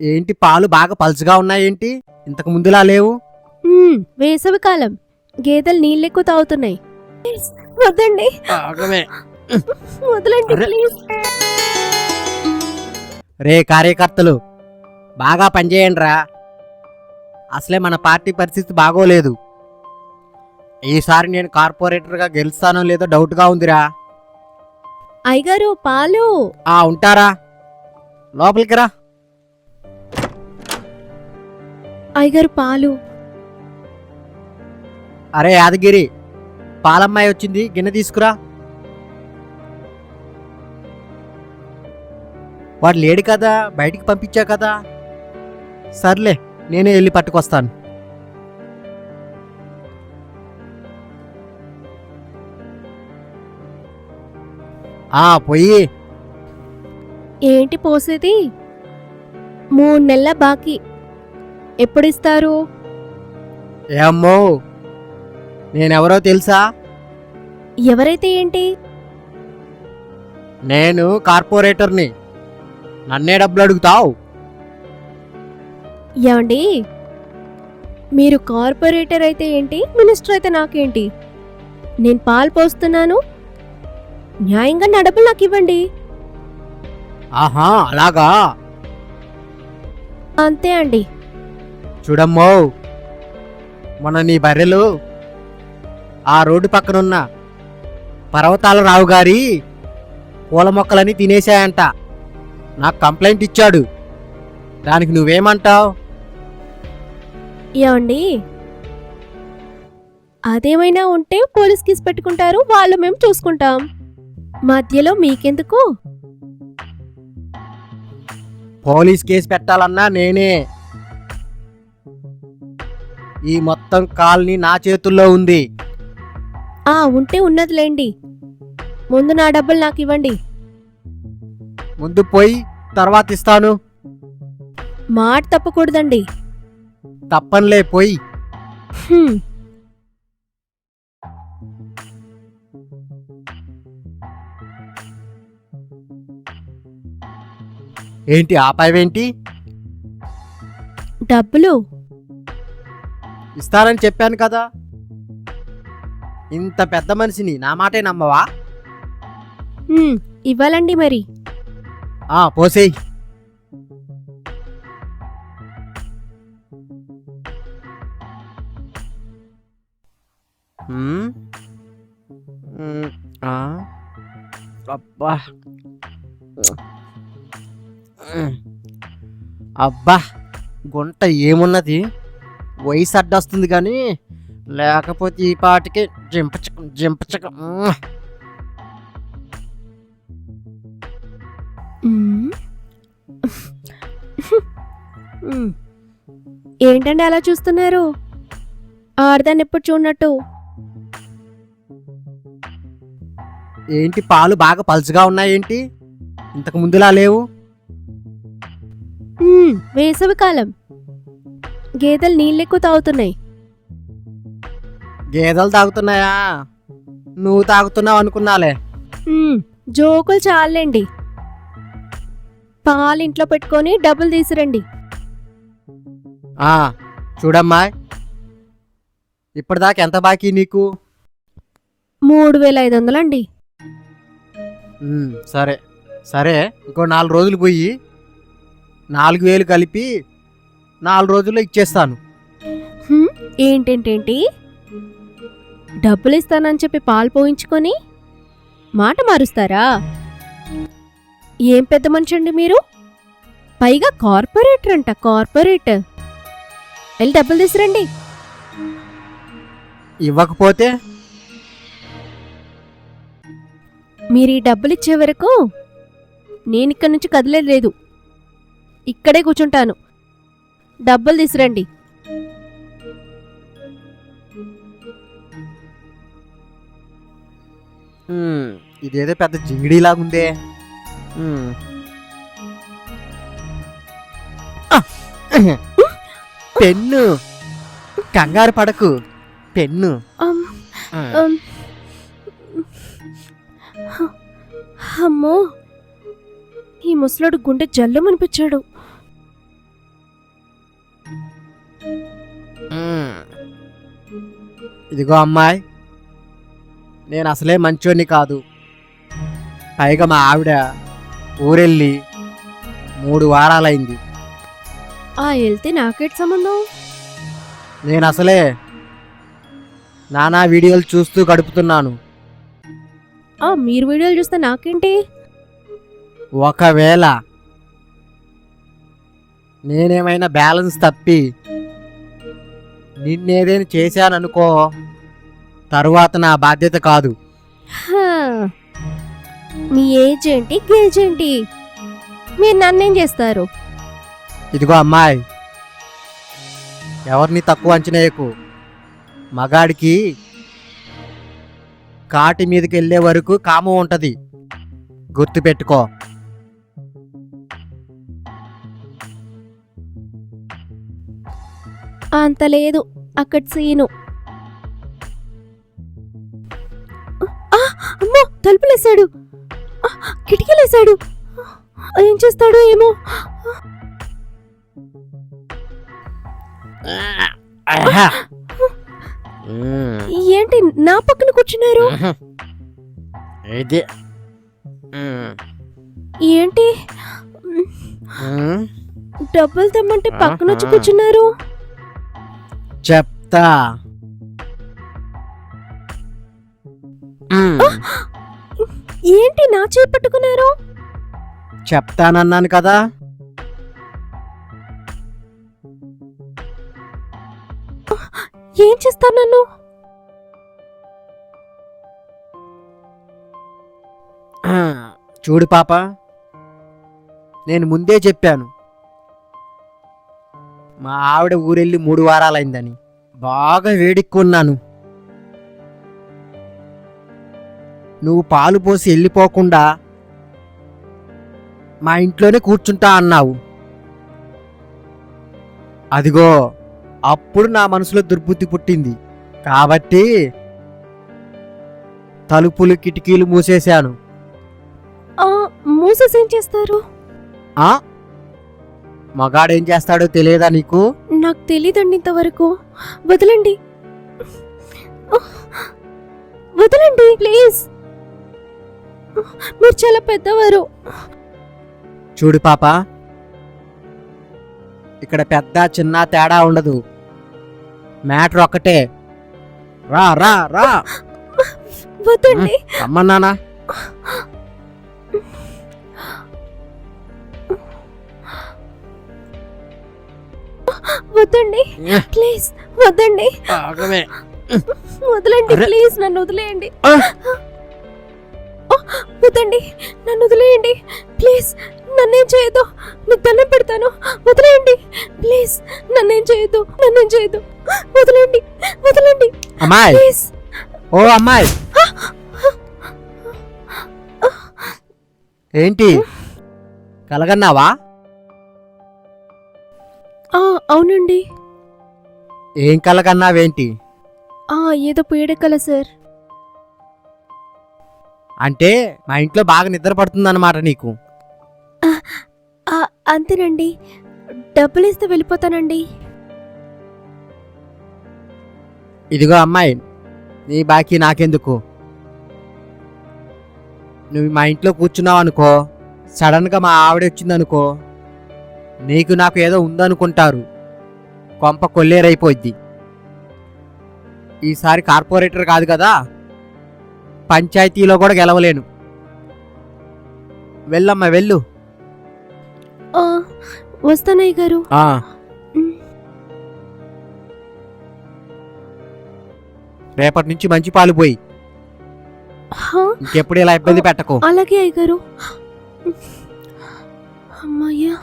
ఏంటి పాలు బాగా పలుచగా ఉన్నాయేంటి? ఇంతకు ముందులా లేవు? వేసవి కాలం. గేదెలు నీళ్ళెక్కువ తాగుతున్నాయి. వద్దండి. వదలండి అరే. ప్లీజ్. రే కార్యకర్తలు బాగా పనిచేయండి రా అసలే మన పార్టీ పరిస్థితి బాగోలేదు. ఈసారి నేను కార్పొరేటర్గా గెలుస్తానో లేదో డౌట్గా ఉందిరా. అయ్యగారు పాలు. ఆ ఉంటారా? లోపలికి రా. అయ్యగారు పాలు. అరే యాదగిరి పాలమ్మాయి వచ్చింది గిన్నె తీసుకురా. వాడు లేడు కదా బయటికి పంపించా కదా. సర్లే నేనే వెళ్ళి పట్టుకొస్తాను. ఆ పొయ్యి ఏంటి పోసేది? మూడు నెలల బాకీ. ఎప్పుడు ఇస్తారు ఏమ్మో నేనెవరో తెలుసా? ఎవరైతే ఏంటి? నేను కార్పొరేటర్ని. నన్నే డబ్బులు అడుగుతావు? ఏమండి? మీరు కార్పొరేటర్ అయితే ఏంటి? మినిస్టర్ అయితే నాకేంటి? నేను పాలు పోస్తున్నాను. న్యాయంగా నా డబ్బులు నాకు ఇవ్వండి. ఆహా అలాగా? అంతే అండి. చూడమ్మో. మొన్న నీ బర్రెలు ఆ రోడ్డు పక్కనున్న పర్వతాల రావు గారి పూల మొక్కలని తినేశాయంట. నాకు కంప్లైంట్ ఇచ్చాడు. దానికి నువ్వేమంటావు? ఏమండి? అదేమైనా ఉంటే పోలీస్ కేసు పెట్టుకుంటారు వాళ్ళు మేము చూసుకుంటాం. మధ్యలో మీకెందుకు? పోలీస్ కేసు పెట్టాలన్నా నేనే. ఈ మొత్తం కాలనీ నా చేతుల్లో ఉంది. ఆ ఉంటే ఉన్నదిలేండి. ముందు నా డబ్బులు నాకు ఇవ్వండి. ముందు పోయి తర్వాత ఇస్తాను. మాట తప్పకూడదండి. తప్పనిలే పోయి. హ్మ్, ఏంటి ఆపాయవేంటి? డబ్బులు? ఇస్తానని చెప్పాను కదా. ఇంత పెద్ద మనిషిని నా మాటే నమ్మవా? ఇవ్వాలండి మరి. ఆ పోసేయ్. ఆ? అబ్బా. అబ్బా గుంట ఏమున్నది? వయసు అడ్డొస్తుంది కానీ లేకపోతే ఈ పాటికి జింపచక జింపచక. ఏంటండి అలా చూస్తున్నారు? ఆడదాన్ని ఎప్పుడు చూడనట్టు? ఏంటి పాలు బాగా పలుచగా ఉన్నాయేంటి ఇంతకు ముందులా లేవు? వేసవి కాలం. గేదెలు నీళ్ళెక్కువ తాగుతున్నాయి. గేదెలు తాగుతున్నాయా? నువ్వు తాగుతున్నావు అనుకున్నాలే. మ్మ్, జోకులు చాలండి పాలు ఇంట్లో పెట్టుకొని డబ్బులు తీసిరండి. ఆ చూడమ్మా. ఇప్పటిదాకా ఎంత బాకీ నీకు? మూడు వేల ఐదు వందలండి ఉమ్, సరే. సరే ఇంకో నాలుగు రోజులు పోయి నాలుగు వేలు కలిపి నాలుగు రోజుల్లో ఇచ్చేస్తాను. హ్మ్, ఏంటేంటేంటి? డబ్బులు ఇస్తానని చెప్పి పాలు పోయించుకొని మాట మారుస్తారా? ఏం పెద్ద మనిషి అండి మీరు? పైగా కార్పొరేటర్ అంట కార్పొరేటర్ వెళ్ళి డబ్బులు తీసురండి ఇవ్వకపోతే? మీరు ఈ డబ్బులు ఇచ్చే వరకు నేను ఇక్కడి నుంచి కదిలేదు లేదు. ఇక్కడే కూర్చుంటాను. డబ్బులు తీసురండి ఇదేదో పెద్ద జింగిడీలాగుందే! పెన్ను. కంగారు పడకు పెన్ను. అమ్మో ఈ ముసలోడు గుండె జల్లు అనిపించాడు ఇదిగో అమ్మాయి నేను అసలే మంచోని కాదు. పైగా మా ఆవిడ ఊరెళ్ళి మూడు వారాలైంది. ఆ వెళ్తే నాకేటి సంబంధం? నేను అసలే నానా వీడియోలు చూస్తూ గడుపుతున్నాను. ఆ మీరు వీడియోలు చూస్తే నాకేంటి? ఒకవేళ నేనేమైనా బ్యాలెన్స్ తప్పి నిన్నేదైనా చేశాననుకో తరువాత నా బాధ్యత కాదు. మీ ఏజ్ ఏంటి గేజ్ ఏంటి మీరు నన్నేం చేస్తారు? ఇదిగో అమ్మాయి ఎవరిని తక్కువ అంచనేయకు మగాడికి కాటి మీదకి వెళ్ళే వరకు కామం ఉంటది. గుర్తుపెట్టుకో. అంత లేదు. అక్కడ సీను. అమ్మో తలుపులేసాడు ఆ, కిటికీలేసాడు ఏం చేస్తాడో ఏమో. ఏంటి నా పక్కన కూర్చున్నారు. ఏంటి. డబ్బులు తెమ్మంటే పక్కన వచ్చి. కూర్చున్నారు? చెప్తా. ఏంటి నా చేయి పట్టుకున్నారు? చెప్తానన్నాను కదా. ఏం చేస్తారు నన్ను? చూడు పాప నేను ముందే చెప్పాను. మా ఆవిడ ఊరెళ్ళి మూడు వారాలైందని. బాగా వేడిక్కున్నాను. నువ్వు పాలు పోసి వెళ్ళిపోకుండా మా ఇంట్లోనే కూర్చుంటా అన్నావు. అదిగో అప్పుడు నా మనసులో దుర్బుద్ధి పుట్టింది. కాబట్టి తలుపులు కిటికీలు మూసేశాను. మూసేసి చేస్తారు? ఆ? మగాడేం చేస్తాడో తెలియదా నీకు? నాకు తెలీదండి ఇంతవరకు. వదలండి. వదలండి ప్లీజ్. మీరు చాలా పెద్దవారు. చూడు పాప ఇక్కడ పెద్ద చిన్న తేడా ఉండదు. మ్యాటర్ ఒక్కటే. రా రా రా. వద్దండి. రమ్మన్నానా? వద్దండి. ప్లీజ్ వద్దండి. ఆగమే. వదలండి. ప్లీజ్ నన్ను వదిలేయండి. వద్దండి నన్ను వదిలేయండి. ప్లీజ్ నన్నేం చేయొద్దు. నీకు దండం పెడతాను. వదిలేయండి. ప్లీజ్ నన్నేం చేయొద్దు. నన్నేం వదిలేయండి వదలండి అమ్మాయి. ప్లీజ్. ఓ అమ్మాయి. ఏంటి? కలగన్నావా? అవునండి. ఏం కలగన్నావేంటి? ఆ ఏదో పీడకల సార్. అంటే మా ఇంట్లో బాగా నిద్ర పడుతుందన్నమాట నీకు. ఆ, అంతేనండి. డబ్బులు ఇస్తే వెళ్ళిపోతానండి. ఇదిగో అమ్మాయి నీ బాకీ నాకెందుకు? నువ్వు మా ఇంట్లో కూర్చున్నావు అనుకో సడన్గా మా ఆవిడ వచ్చిందనుకో నీకు నాకు ఏదో ఉందనుకుంటారు. కొంప కొల్లేరైపోద్ది. ఈసారి కార్పొరేటర్ కాదు కదా పంచాయతీలో కూడా గెలవలేను. వెళ్ళమ్మా వెళ్ళు. వస్తానయ్య గారు. రేపటి నుంచి మంచి పాలు పోయి. ఇంకెప్పుడు ఇలా ఇబ్బంది పెట్టకు. అలాగే అయ్యగారు అమ్మయ్యా.